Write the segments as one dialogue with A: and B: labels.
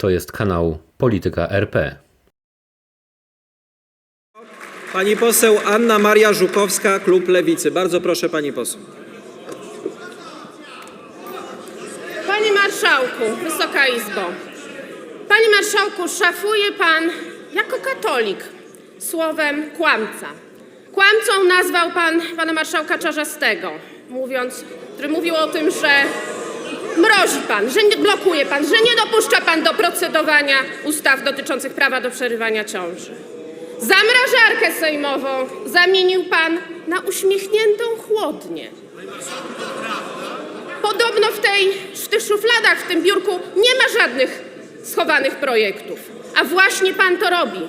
A: To jest kanał Polityka RP.
B: Pani poseł Anna Maria Żukowska, klub Lewicy. Bardzo proszę pani poseł.
C: Panie Marszałku, Wysoka Izbo. Panie Marszałku, szafuje Pan jako katolik słowem kłamca. Kłamcą nazwał Pan Pana Marszałka Czarzastego, mówiąc, który mówił o tym, że mrozi Pan, że nie, blokuje Pan, że nie dopuszcza Pan do procedowania ustaw dotyczących prawa do przerywania ciąży. Zamrażarkę sejmową zamienił Pan na uśmiechniętą chłodnię. Podobno w, tej, w tych szufladach, w tym biurku nie ma żadnych schowanych projektów. A właśnie pan to robi.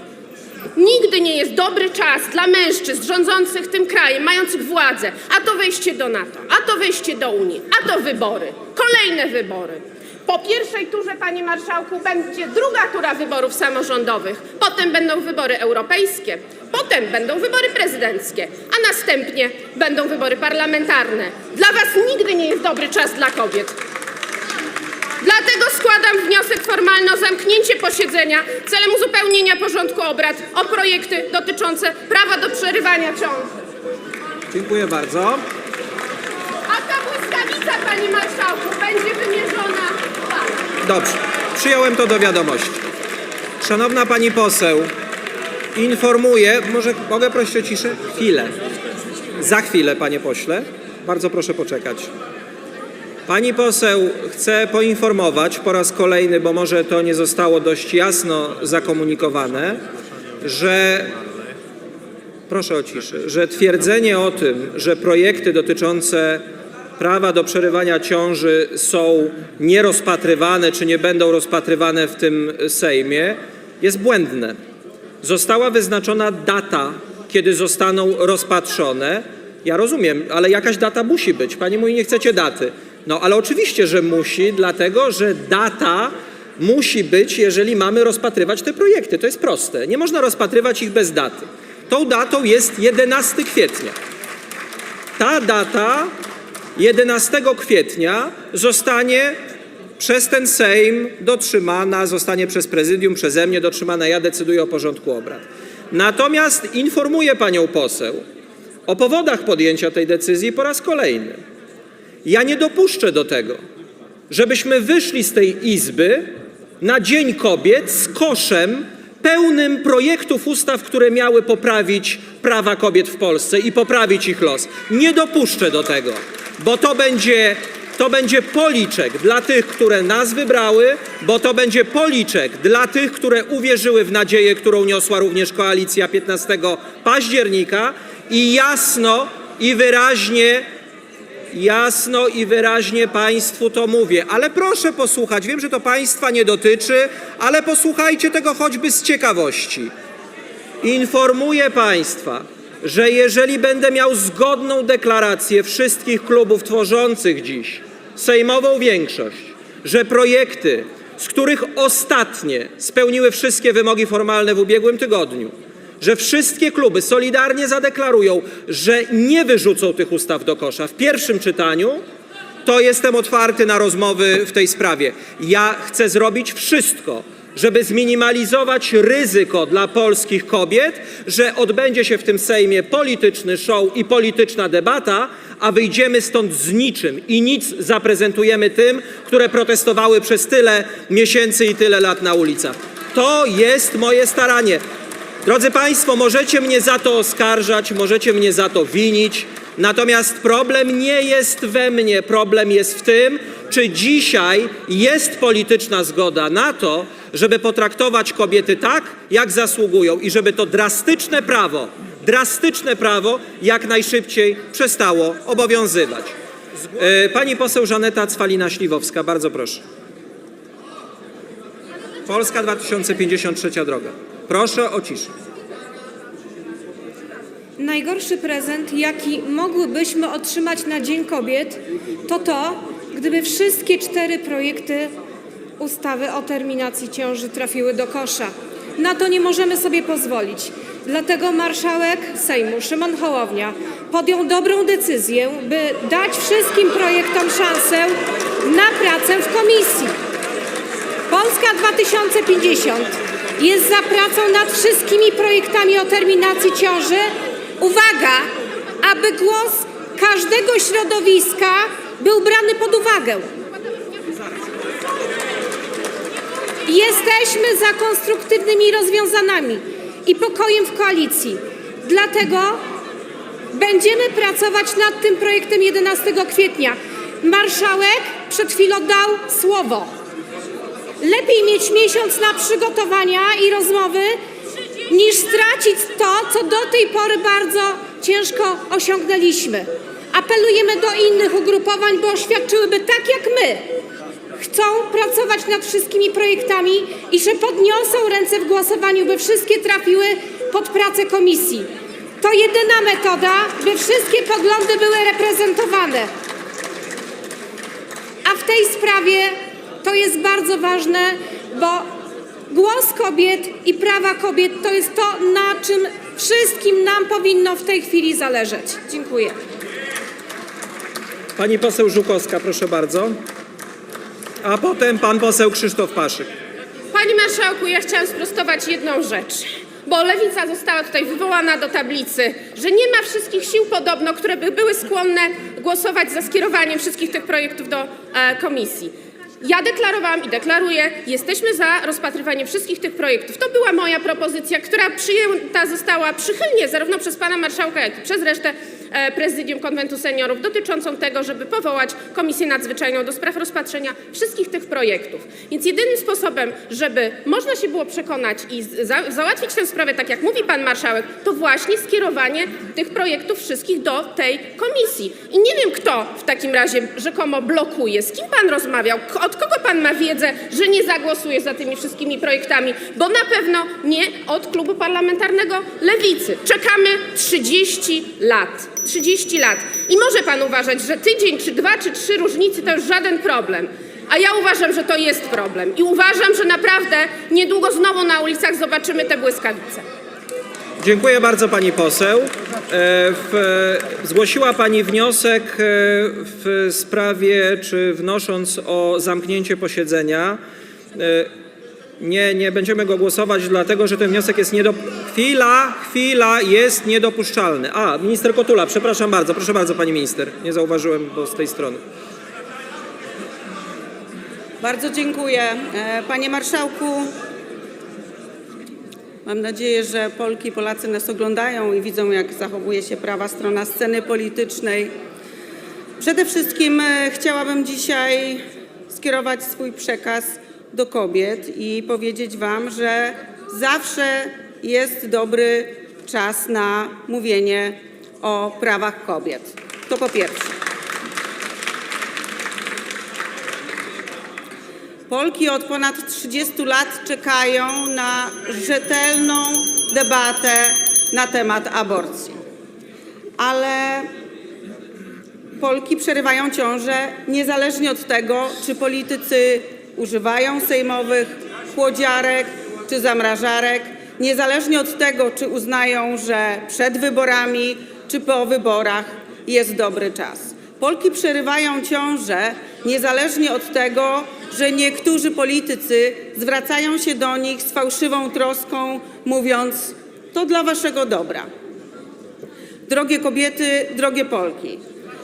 C: Nigdy nie jest dobry czas dla mężczyzn rządzących tym krajem, mających władzę. A to wejście do NATO, a to wejście do Unii, a to wybory. Kolejne wybory. Po pierwszej turze, panie marszałku, będzie druga tura wyborów samorządowych. Potem będą wybory europejskie. Potem będą wybory prezydenckie. A następnie będą wybory parlamentarne. Dla was nigdy nie jest dobry czas dla kobiet. Dlatego składam wniosek formalny o zamknięcie posiedzenia celem uzupełnienia porządku obrad o projekty dotyczące prawa do przerywania ciąży.
B: Dziękuję bardzo.
C: A ta błyskawica, panie marszałku, będzie wymierzona.
B: Dobrze, przyjąłem to do wiadomości. Szanowna pani poseł, informuję, może mogę prosić o ciszę? Chwilę. Za chwilę, panie pośle. Bardzo proszę poczekać. Pani poseł chcę poinformować po raz kolejny, bo może to nie zostało dość jasno zakomunikowane, że proszę o ciszę, że twierdzenie o tym, że projekty dotyczące prawa do przerywania ciąży są nierozpatrywane czy nie będą rozpatrywane w tym Sejmie jest błędne. Została wyznaczona data, kiedy zostaną rozpatrzone. Ja rozumiem, ale jakaś data musi być. Pani mówi, nie chcecie daty. No ale oczywiście, że musi, dlatego że data musi być, jeżeli mamy rozpatrywać te projekty. To jest proste. Nie można rozpatrywać ich bez daty. Tą datą jest 11 kwietnia. Ta data 11 kwietnia zostanie przez ten Sejm dotrzymana, zostanie przez prezydium, przeze mnie dotrzymana. Ja decyduję o porządku obrad. Natomiast informuję panią poseł o powodach podjęcia tej decyzji po raz kolejny. Ja nie dopuszczę do tego, żebyśmy wyszli z tej izby na Dzień Kobiet z koszem pełnym projektów ustaw, które miały poprawić prawa kobiet w Polsce i poprawić ich los. Nie dopuszczę do tego, bo to będzie, to będzie policzek dla tych, które nas wybrały, bo to będzie policzek dla tych, które uwierzyły w nadzieję, którą niosła również koalicja 15 października i jasno i wyraźnie Jasno i wyraźnie Państwu to mówię, ale proszę posłuchać. Wiem, że to Państwa nie dotyczy, ale posłuchajcie tego choćby z ciekawości. Informuję Państwa, że jeżeli będę miał zgodną deklarację wszystkich klubów tworzących dziś sejmową większość, że projekty, z których ostatnie spełniły wszystkie wymogi formalne w ubiegłym tygodniu, że wszystkie kluby solidarnie zadeklarują, że nie wyrzucą tych ustaw do kosza w pierwszym czytaniu, to jestem otwarty na rozmowy w tej sprawie. Ja chcę zrobić wszystko, żeby zminimalizować ryzyko dla polskich kobiet, że odbędzie się w tym Sejmie polityczny show i polityczna debata, a wyjdziemy stąd z niczym i nic zaprezentujemy tym, które protestowały przez tyle miesięcy i tyle lat na ulicach. To jest moje staranie. Drodzy Państwo, możecie mnie za to oskarżać, możecie mnie za to winić, natomiast problem nie jest we mnie, problem jest w tym, czy dzisiaj jest polityczna zgoda na to, żeby potraktować kobiety tak, jak zasługują i żeby to drastyczne prawo, drastyczne prawo jak najszybciej przestało obowiązywać. E, Pani poseł Żaneta Cwalina-Śliwowska, bardzo proszę. Polska 2053 droga. Proszę o ciszę.
D: Najgorszy prezent, jaki mogłybyśmy otrzymać na Dzień Kobiet, to to, gdyby wszystkie cztery projekty ustawy o terminacji ciąży trafiły do kosza. Na to nie możemy sobie pozwolić. Dlatego marszałek Sejmu Szymon Hołownia podjął dobrą decyzję, by dać wszystkim projektom szansę na pracę w komisji. Po Polska 2050 jest za pracą nad wszystkimi projektami o terminacji ciąży. Uwaga, aby głos każdego środowiska był brany pod uwagę. Jesteśmy za konstruktywnymi rozwiązaniami i pokojem w koalicji. Dlatego będziemy pracować nad tym projektem 11 kwietnia. Marszałek przed chwilą dał słowo. Lepiej mieć miesiąc na przygotowania i rozmowy, niż stracić to, co do tej pory bardzo ciężko osiągnęliśmy. Apelujemy do innych ugrupowań, bo oświadczyłyby tak jak my. Chcą pracować nad wszystkimi projektami i że podniosą ręce w głosowaniu, by wszystkie trafiły pod pracę komisji. To jedyna metoda, by wszystkie poglądy były reprezentowane. A w tej sprawie to jest bardzo ważne, bo głos kobiet i prawa kobiet to jest to, na czym wszystkim nam powinno w tej chwili zależeć. Dziękuję.
B: Pani poseł Żukowska, proszę bardzo. A potem pan poseł Krzysztof Paszyk.
C: Panie marszałku, ja chciałam sprostować jedną rzecz. Bo lewica została tutaj wywołana do tablicy, że nie ma wszystkich sił podobno, które by były skłonne głosować za skierowaniem wszystkich tych projektów do e, komisji. Ja deklarowałam i deklaruję, jesteśmy za rozpatrywaniem wszystkich tych projektów. To była moja propozycja, która przyjęta została przychylnie zarówno przez pana marszałka, jak i przez resztę prezydium konwentu seniorów dotyczącą tego, żeby powołać komisję nadzwyczajną do spraw rozpatrzenia wszystkich tych projektów. Więc jedynym sposobem, żeby można się było przekonać i za, załatwić tę sprawę, tak jak mówi pan marszałek, to właśnie skierowanie tych projektów wszystkich do tej komisji. I nie wiem, kto w takim razie rzekomo blokuje, z kim pan rozmawiał, od kogo pan ma wiedzę, że nie zagłosuje za tymi wszystkimi projektami, bo na pewno nie od klubu parlamentarnego Lewicy. Czekamy 30 lat. 30 lat. I może pan uważać, że tydzień, czy dwa, czy trzy różnicy to już żaden problem. A ja uważam, że to jest problem. I uważam, że naprawdę niedługo znowu na ulicach zobaczymy te błyskawice.
B: Dziękuję bardzo pani poseł. E, W, zgłosiła pani wniosek e, w sprawie, czy wnosząc o zamknięcie posiedzenia. Nie, nie będziemy go głosować, dlatego że ten wniosek jest niedop... Chwila, chwila, jest niedopuszczalny. A, minister Kotula, przepraszam bardzo, proszę bardzo pani minister. Nie zauważyłem, bo z tej strony.
E: Bardzo dziękuję. E, Panie Marszałku, mam nadzieję, że Polki i Polacy nas oglądają i widzą, jak zachowuje się prawa strona sceny politycznej. Przede wszystkim e, chciałabym dzisiaj skierować swój przekaz do kobiet i powiedzieć Wam, że zawsze jest dobry czas na mówienie o prawach kobiet. To po pierwsze. Polki od ponad 30 lat czekają na rzetelną debatę na temat aborcji. Ale Polki przerywają ciążę niezależnie od tego, czy politycy używają sejmowych chłodziarek czy zamrażarek, niezależnie od tego, czy uznają, że przed wyborami czy po wyborach jest dobry czas. Polki przerywają ciążę niezależnie od tego, że niektórzy politycy zwracają się do nich z fałszywą troską, mówiąc: To dla waszego dobra. Drogie kobiety, drogie Polki,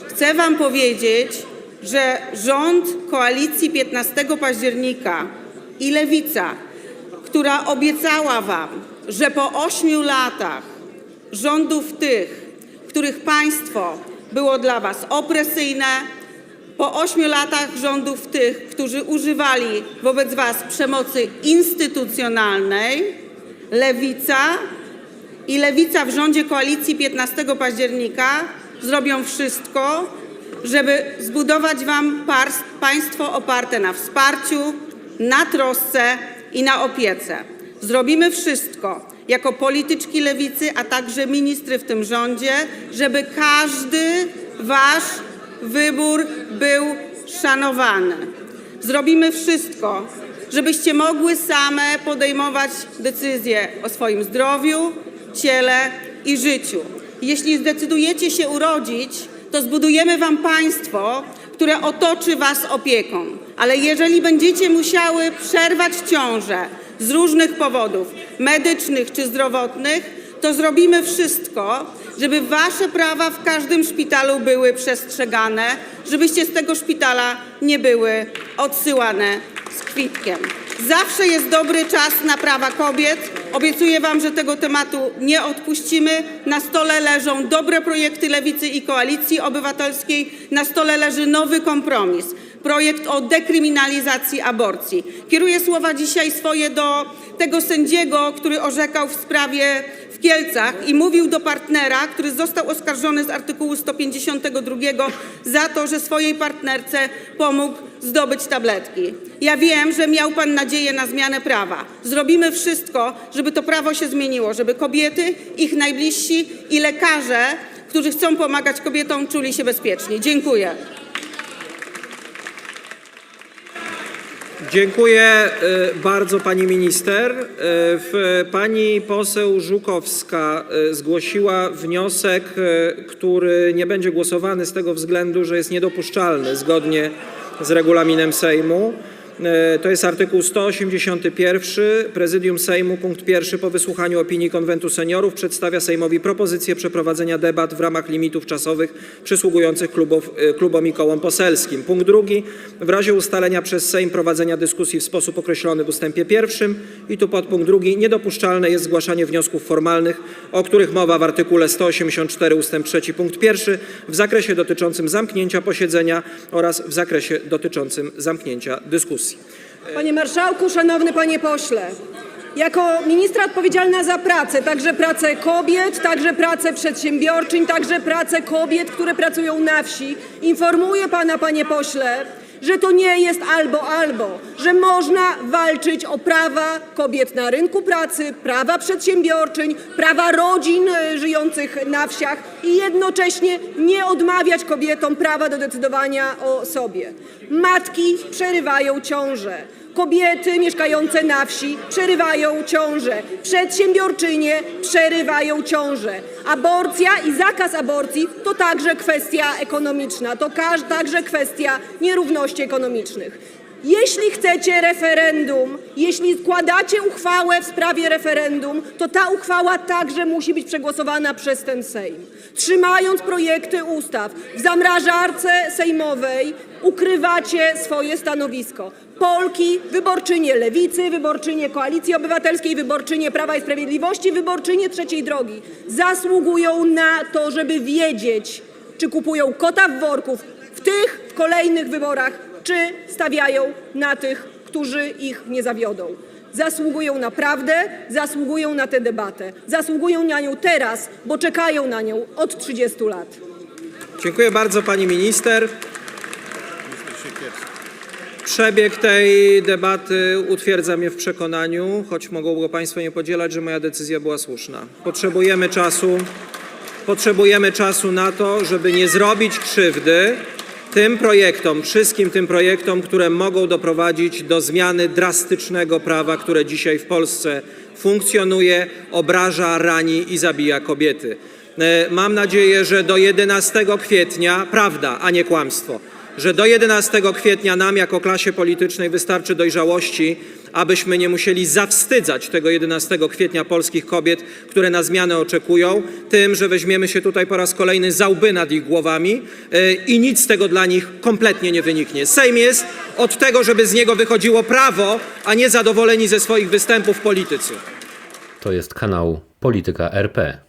E: chcę Wam powiedzieć, że rząd koalicji 15 października i lewica, która obiecała Wam, że po ośmiu latach rządów tych, których państwo było dla Was opresyjne, po ośmiu latach rządów tych, którzy używali wobec Was przemocy instytucjonalnej, lewica i lewica w rządzie koalicji 15 października zrobią wszystko, żeby zbudować Wam państwo oparte na wsparciu, na trosce i na opiece. Zrobimy wszystko jako polityczki lewicy, a także ministry w tym rządzie, żeby każdy Wasz wybór był szanowany. Zrobimy wszystko, żebyście mogły same podejmować decyzje o swoim zdrowiu, ciele i życiu. Jeśli zdecydujecie się urodzić, to zbudujemy Wam państwo, które otoczy Was opieką. Ale jeżeli będziecie musiały przerwać ciążę z różnych powodów medycznych czy zdrowotnych, to zrobimy wszystko, żeby wasze prawa w każdym szpitalu były przestrzegane, żebyście z tego szpitala nie były odsyłane z kwitkiem. Zawsze jest dobry czas na prawa kobiet. Obiecuję wam, że tego tematu nie odpuścimy. Na stole leżą dobre projekty Lewicy i Koalicji Obywatelskiej. Na stole leży nowy kompromis projekt o dekryminalizacji aborcji. Kieruję słowa dzisiaj swoje do tego sędziego, który orzekał w sprawie w Kielcach i mówił do partnera, który został oskarżony z artykułu 152 za to, że swojej partnerce pomógł zdobyć tabletki. Ja wiem, że miał pan nadzieję na zmianę prawa. Zrobimy wszystko, żeby to prawo się zmieniło, żeby kobiety, ich najbliżsi i lekarze, którzy chcą pomagać kobietom, czuli się bezpieczni. Dziękuję.
B: Dziękuję y, bardzo pani minister. Y, Pani poseł Żukowska y, zgłosiła wniosek, który nie będzie głosowany z tego względu, że jest niedopuszczalny zgodnie z regulaminem Sejmu. Y, To jest artykuł 181. Prezydium Sejmu, punkt pierwszy. Po wysłuchaniu opinii Konwentu Seniorów przedstawia Sejmowi propozycję przeprowadzenia debat w ramach limitów czasowych przysługujących klubów, y, klubom i kołom poselskim. Punkt drugi. W razie ustalenia przez Sejm prowadzenia dyskusji w sposób określony w ustępie pierwszym i tu podpunkt drugi. Niedopuszczalne jest zgłaszanie wniosków formalnych, o których mowa w artykule 184 ustęp 3 punkt pierwszy w zakresie dotyczącym zamknięcia posiedzenia oraz w zakresie dotyczącym zamknięcia dyskusji.
F: Panie marszałku, szanowny panie pośle. Jako ministra odpowiedzialna za pracę, także pracę kobiet, także pracę przedsiębiorczyń, także pracę kobiet, które pracują na wsi, informuję pana, panie pośle, że to nie jest albo albo, że można walczyć o prawa kobiet na rynku pracy, prawa przedsiębiorczyń, prawa rodzin e, żyjących na wsiach i jednocześnie nie odmawiać kobietom prawa do decydowania o sobie. Matki przerywają ciążę. Kobiety mieszkające na wsi przerywają ciążę. Przedsiębiorczynie przerywają ciążę. Aborcja i zakaz aborcji to także kwestia ekonomiczna, to także kwestia nierówności ekonomicznych. Jeśli chcecie referendum, jeśli składacie uchwałę w sprawie referendum, to ta uchwała także musi być przegłosowana przez ten Sejm. Trzymając projekty ustaw w zamrażarce sejmowej, ukrywacie swoje stanowisko. Polki, wyborczynie Lewicy, wyborczynie Koalicji Obywatelskiej, wyborczynie Prawa i Sprawiedliwości, wyborczynie Trzeciej Drogi zasługują na to, żeby wiedzieć, czy kupują kota w worku w tych w kolejnych wyborach, czy stawiają na tych, którzy ich nie zawiodą. Zasługują na prawdę, zasługują na tę debatę. Zasługują na nią teraz, bo czekają na nią od 30 lat.
B: Dziękuję bardzo pani minister. Przebieg tej debaty utwierdza mnie w przekonaniu, choć mogą go państwo nie podzielać, że moja decyzja była słuszna. Potrzebujemy czasu, potrzebujemy czasu na to, żeby nie zrobić krzywdy tym projektom, wszystkim tym projektom, które mogą doprowadzić do zmiany drastycznego prawa, które dzisiaj w Polsce funkcjonuje, obraża, rani i zabija kobiety. E, Mam nadzieję, że do 11 kwietnia, prawda, a nie kłamstwo, że do 11 kwietnia nam jako klasie politycznej wystarczy dojrzałości, abyśmy nie musieli zawstydzać tego 11 kwietnia polskich kobiet, które na zmianę oczekują, tym, że weźmiemy się tutaj po raz kolejny za łby nad ich głowami e, i nic z tego dla nich kompletnie nie wyniknie. Sejm jest od tego, żeby z niego wychodziło prawo, a nie zadowoleni ze swoich występów politycy.
A: To jest kanał Polityka RP.